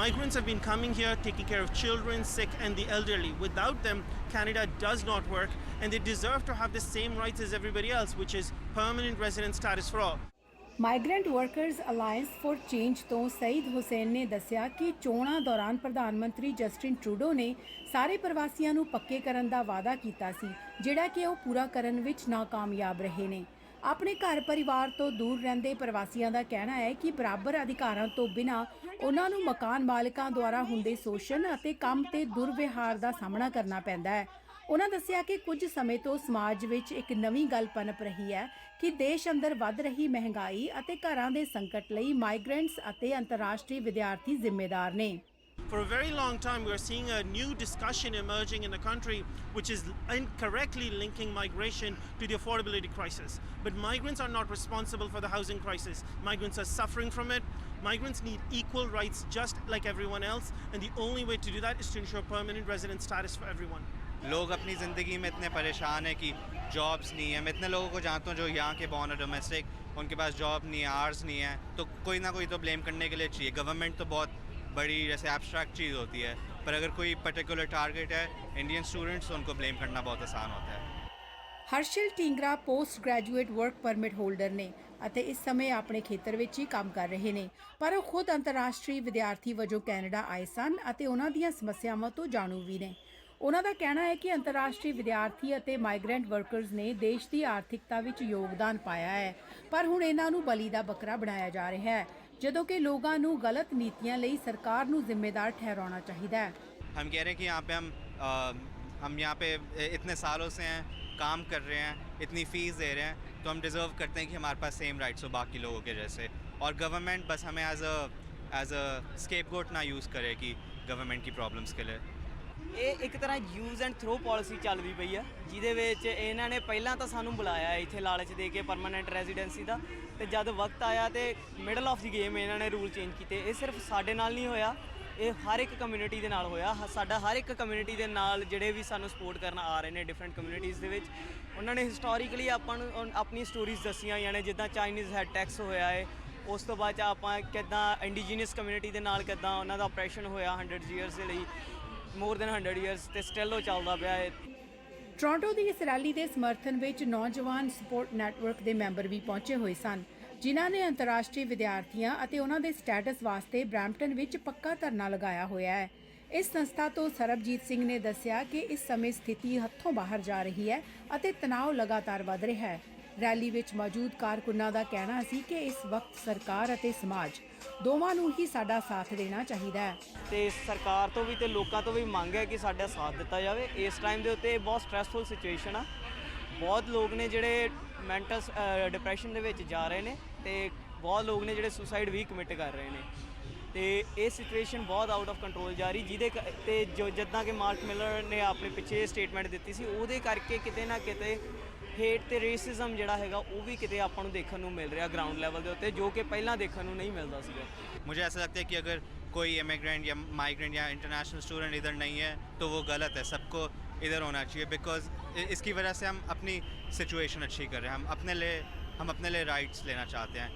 Migrants have been coming here, taking care of children, sick, and the elderly. Without them, Canada does not work, and they deserve to have the same rights as everybody else, which is permanent resident status for all. Migrant workers alliance for change ਤੋਂ ਸਈਦ ਹੁਸੈਨ ਨੇ ਦੱਸਿਆ ਕਿ ਚੋਣਾਂ ਦੌਰਾਨ ਪ੍ਰਧਾਨ ਮੰਤਰੀ Justin Trudeau ਨੇ ਸਾਰੇ ਪ੍ਰਵਾਸੀਆਂ ਨੂੰ ਪੱਕੇ ਕਰਨ ਦਾ ਵਾਅਦਾ ਕੀਤਾ ਸੀ ਜਿਹੜਾ ਕਿ ਉਹ ਪੂਰਾ ਕਰਨ ਵਿੱਚ ਨਾਕਾਮਯਾਬ ਰਹੇ ਨੇ ਆਪਣੇ ਘਰ ਪਰਿਵਾਰ ਤੋਂ ਦੂਰ ਰਹਿੰਦੇ ਪ੍ਰਵਾਸੀਆਂ ਦਾ ਕਹਿਣਾ ਹੈ ਕਿ ਬਰਾਬਰ ਅਧਿਕਾਰਾਂ ਤੋਂ ਬਿਨਾਂ ਉਹਨਾਂ ਨੂੰ ਮਕਾਨ ਮਾਲਕਾਂ ਦੁਆਰਾ ਹੁੰਦੇ ਸ਼ੋਸ਼ਣ ਅਤੇ ਕੰਮ ਤੇ ਦੁਰਵਿਵਹਾਰ ਦਾ ਸਾਹਮਣਾ ਕਰਨਾ ਪੈਂਦਾ ਹੈ। ਉਹਨਾਂ ਦੱਸਿਆ ਕਿ ਕੁਝ ਸਮੇਂ ਤੋਂ ਸਮਾਜ ਵਿੱਚ ਇੱਕ ਨਵੀਂ ਗੱਲ ਪਨਪ ਰਹੀ ਹੈ ਕਿ ਦੇਸ਼ ਅੰਦਰ ਵੱਧ ਰਹੀ ਮਹਿੰਗਾਈ ਅਤੇ ਘਰਾਂ ਦੇ ਸੰਕਟ ਲਈ ਮਾਈਗ੍ਰੈਂਟਸ ਅਤੇ ਅੰਤਰਰਾਸ਼ਟਰੀ ਵਿਦਿਆਰਥੀ ਜ਼ਿੰਮੇਦਾਰ ਨੇ। For a very long time, we're seeing a new discussion emerging in the country which is incorrectly linking migration to the affordability crisis. But migrants are not responsible for the housing crisis. Migrants are suffering from it. Migrants need equal rights just like everyone else, and the only way to do that is to ensure permanent resident status for everyone. लोग अपनी ज़िंदगी में इतने परेशान हैं कि jobs नहीं है मैं इतने लोगों को जानता हूँ जो यहाँ के बॉर्न है डोमेस्टिक उनके पास जॉब नहीं है आर्स नहीं है तो कोई ना कोई तो ब्लेम करने के लिए चाहिए गवर्नमेंट तो बहुत बड़ी जैसे एब्स्ट्रैक्ट चीज़ होती है पर अगर कोई पर्टिकुलर टारगेट है इंडियन स्टूडेंट्स तो उनको ब्लेम करना बहुत आसान होता है Harshal Tingra post graduate work permit holder ਨੇ ਅਤੇ ਇਸ ਸਮੇਂ ਆਪਣੇ ਖੇਤਰ ਵਿੱਚ ਹੀ ਕੰਮ ਕਰ ਰਹੇ ਨੇ ਪਰ ਉਹ ਖੁਦ ਅੰਤਰਰਾਸ਼ਟਰੀ ਵਿਦਿਆਰਥੀ ਵਜੋਂ ਕੈਨੇਡਾ ਆਏ ਸਨ ਅਤੇ ਉਹਨਾਂ ਦੀਆਂ ਸਮੱਸਿਆਵਾਂ ਤੋਂ ਜਾਣੂ ਵੀ ਨੇ ਉਹਨਾਂ ਦਾ ਕਹਿਣਾ ਹੈ ਕਿ ਅੰਤਰਰਾਸ਼ਟਰੀ ਵਿਦਿਆਰਥੀ ਅਤੇ ਮਾਈਗ੍ਰੈਂਟ ਵਰਕਰਜ਼ ਨੇ ਦੇਸ਼ ਦੀ ਆਰਥਿਕਤਾ ਵਿੱਚ ਯੋਗਦਾਨ ਪਾਇਆ ਹੈ ਪਰ ਹੁਣ ਇਹਨਾਂ ਨੂੰ ਬਲੀ ਦਾ ਬੱਕਰਾ ਬਣਾਇਆ ਜਾ ਰਿਹਾ ਹੈ ਜਦੋਂ ਕਿ ਲੋਕਾਂ ਨੂੰ ਗਲਤ ਨੀਤੀਆਂ ਲਈ ਸਰਕਾਰ ਨੂੰ ਜ਼ਿੰਮੇਦਾਰ ਠਹਿਰਾਉਣਾ ਚਾਹੀਦਾ ਹੈ हम कह रहे हैं कि यहाँ पे हम अ, हम यहाँ पे इतने सालों से हैं काम कर रहे हैं इतनी फ़ीस दे रहे हैं तो हम डिज़र्व करते हैं कि हमारे पास सेम राइट्स हो बाकी लोगों के जैसे और गवर्नमेंट बस हमें as a as a scapegoat ना यूज़ करे कि गवर्नमेंट की प्रॉब्लम्स के लिए ਇਹ ਇੱਕ ਤਰ੍ਹਾਂ ਯੂਜ਼ ਐਂਡ ਥਰੋ ਪਾਲਿਸੀ ਚੱਲਦੀ ਪਈ ਆ, ਜਿਹਦੇ ਵਿੱਚ ਇਹਨਾਂ ਨੇ ਪਹਿਲਾਂ ਤਾਂ ਸਾਨੂੰ ਬੁਲਾਇਆ ਇੱਥੇ ਲਾਲਚ ਦੇ ਕੇ ਪਰਮਨੈਂਟ ਰੈਜ਼ੀਡੈਂਸੀ ਦਾ, ਤੇ ਜਦ ਵਕਤ ਆਇਆ ਤੇ ਮਿਡਲ ਆਫ ਦੀ ਗੇਮ ਇਹਨਾਂ ਨੇ ਰੂਲ ਚੇਂਜ ਕੀਤੇ। ਇਹ ਸਿਰਫ ਸਾਡੇ ਨਾਲ ਨਹੀਂ ਹੋਇਆ, ਇਹ ਹਰ ਇੱਕ ਕਮਿਊਨਿਟੀ ਦੇ ਨਾਲ ਹੋਇਆ। ਹ- ਸਾਡਾ ਹਰ ਇੱਕ ਕਮਿਊਨਿਟੀ ਦੇ ਨਾਲ ਜਿਹੜੇ ਵੀ ਸਾਨੂੰ ਸਪੋਰਟ ਕਰਨ ਆ ਰਹੇ ਨੇ ਡਿਫਰੈਂਟ ਕਮਿਊਨਿਟੀਜ਼ ਦੇ ਵਿੱਚ, ਉਹਨਾਂ ਨੇ ਹਿਸਟੋਰੀਕਲੀ ਆਪਾਂ ਨੂੰ ਆਪਣੀ ਸਟੋਰੀਜ਼ ਦੱਸੀਆਂ, ਯਾਨੀ ਜਿੱਦਾਂ ਚਾਈਨੀਜ਼ ਹੈਡ ਟੈਕਸ ਹੋਇਆ ਹੈ ਉਸ ਤੋਂ ਬਾਅਦ 'ਚ ਆਪਾਂ ਕਿੱਦਾਂ ਇੰਡੀਜੀਨਸ ਕਮਿਊਨਿਟੀ ਦੇ ਨਾਲ ਕਿੱਦਾਂ ਉਹਨਾਂ ਦਾ ਆਪਰੇਸ਼ਨ ਹੋਇਆ 100 ਇਅਰਸ ਦੇ ਲਈ। ਮੋਰ ਦੈਨ 100 ਇਅਰਸ ਤੇ ਸਟਿਲ ਉਹ ਚੱਲਦਾ ਪਿਆ ਹੈ ਟੋਰਾਂਟੋ ਦੀ ਇਸ ਰੈਲੀ ਦੇ ਸਮਰਥਨ ਵਿੱਚ ਨੌਜਵਾਨ ਸਪੋਰਟ ਨੈਟਵਰਕ ਦੇ ਮੈਂਬਰ ਵੀ ਪਹੁੰਚੇ ਹੋਏ ਸਨ, ਜਿਨ੍ਹਾਂ ਨੇ ਅੰਤਰਰਾਸ਼ਟਰੀ ਵਿਦਿਆਰਥੀਆਂ ਅਤੇ ਉਹਨਾਂ ਦੇ ਸਟੇਟਸ ਵਾਸਤੇ ਬ੍ਰੈਂਪਟਨ ਵਿੱਚ ਪੱਕਾ ਧਰਨਾ ਲਗਾਇਆ ਹੋਇਆ ਹੈ। ਇਸ ਸੰਸਥਾ ਤੋਂ ਸਰਬਜੀਤ ਸਿੰਘ ਨੇ ਦੱਸਿਆ ਕਿ ਇਸ ਸਮੇਂ ਸਥਿਤੀ ਹੱਥੋਂ ਬਾਹਰ ਜਾ ਰਹੀ ਹੈ ਅਤੇ ਤਣਾਅ ਲਗਾਤਾਰ ਵਧ ਰਿਹਾ ਹੈ। ਰੈਲੀ ਵਿੱਚ ਮੌਜੂਦ ਕਾਰਕੁਨਾਂ ਦਾ ਕਹਿਣਾ ਸੀ ਕਿ ਇਸ ਵਕਤ ਸਰਕਾਰ ਅਤੇ ਸਮਾਜ ਦੋਵਾਂ ਨੂੰ ਹੀ ਸਾਡਾ ਸਾਥ ਦੇਣਾ ਚਾਹੀਦਾ ਹੈ। ਤੇ ਸਰਕਾਰ ਤੋਂ ਵੀ ਤੇ ਲੋਕਾਂ ਤੋਂ ਵੀ ਮੰਗ ਹੈ ਕਿ ਸਾਡਾ ਸਾਥ ਦਿੱਤਾ ਜਾਵੇ। ਇਸ ਟਾਈਮ ਦੇ ਉੱਤੇ ਬਹੁਤ ਸਟ੍ਰੈਸਫੁਲ ਸਿਚੁਏਸ਼ਨ ਆ। ਬਹੁਤ ਲੋਕ ਨੇ ਜਿਹੜੇ ਮੈਂਟਲ ਡਿਪਰੈਸ਼ਨ ਦੇ ਵਿੱਚ ਜਾ ਰਹੇ ਨੇ ਤੇ ਬਹੁਤ ਲੋਕ ਨੇ ਜਿਹੜੇ ਸੁਸਾਈਡ ਵੀ ਕਮਿਟ ਕਰ ਰਹੇ ਨੇ। ਤੇ ਇਹ ਸਿਚੁਏਸ਼ਨ ਬਹੁਤ ਆਊਟ ਆਫ ਕੰਟਰੋਲ ਜਾ ਰਹੀ ਜਿਹਦੇ ਕ- ਤੇ ਜੋ ਜਿੱਦਾਂ ਕਿ ਮਾਰਕ ਮਿਲਰ ਨੇ ਆਪਣੇ ਪਿੱਛੇ ਸਟੇਟਮੈਂਟ ਦਿੱਤੀ ਸੀ ਉਹਦੇ ਕਰਕੇ ਕਿਤੇ ਨਾ ਕਿਤੇ ਹੇਟ ਤੇ ਰੇਸਿਜ਼ਮ ਜਿਹੜਾ ਹੈਗਾ ਉਹ ਵੀ ਕਿਤੇ ਆਪਾਂ ਨੂੰ ਦੇਖਣ ਨੂੰ ਮਿਲ ਰਿਹਾ ਗਰਾਊਂਡ ਲੈਵਲ ਦੇ ਉੱਤੇ ਜੋ ਕਿ ਪਹਿਲਾਂ ਦੇਖਣ ਨੂੰ ਨਹੀਂ ਮਿਲਦਾ ਸੀਗਾ मुझे ऐसा लगता है कि अगर कोई इमिग्रेंट या माइग्रेंट या इंटरनेशनल स्टूडेंट इधर नहीं है तो वो गलत है सबको इधर होना चाहिए बिकॉज इसकी वजह से हम अपनी सिचुएशन अच्छी कर रहे हैं हम अपने लिए हम अपने लिए राइट्स लेना चाहते हैं